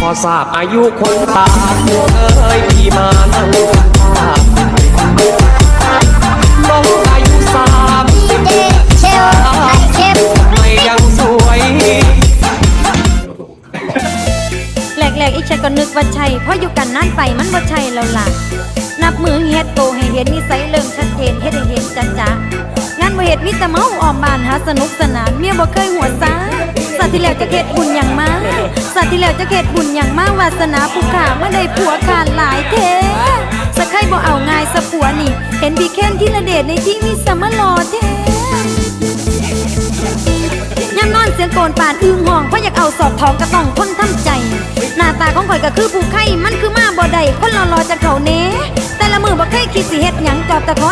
พอทราบอายุคนตาพวกเอ้ยพี่มานั่งภาพน้องอายุสามสิบเจเชลไข่เค็มไม่ยังสวยแหลกๆอีฉันก็นึกว่าใช่เพราะอยู่กันนั่นไปมันบ่ใช่แล้วล่ะ นับมือเฮ็ดโตให้เห็นนิสัยเริ่มชัดเจนเฮ็ดให้เห็นจัดจ้า งานบ่เฮ็ดมีแต่เมาออมบานหาสนุกสนานเมียบ่เคยหัวซาสัตว์ที่แล้วจะเฮ็ดบุญอย่างมาสัตว์ที่แล้วจะเฮ็ดบุญอย่างมาวาสนาผู้ขาเมื่อได้ผัวขาดหลายเทสะใครบ่เอาง่ายสะผัวนี่ เห็นพี่เคนที่ระเดชในที่มีสมรอเทย่ำนอนเสียงโกนป่านอึ้งห้องเพราะอยากเอาสอบทองก็ต้องทนทำใจ หน้าตาของข่อยก็คือผู้ไข่มันคือมาบ่ได้คนรอรอจะเขาเน้แต่ละมือบ่เคยคิดสิเฮ็ดหยังจอบแต่ขอ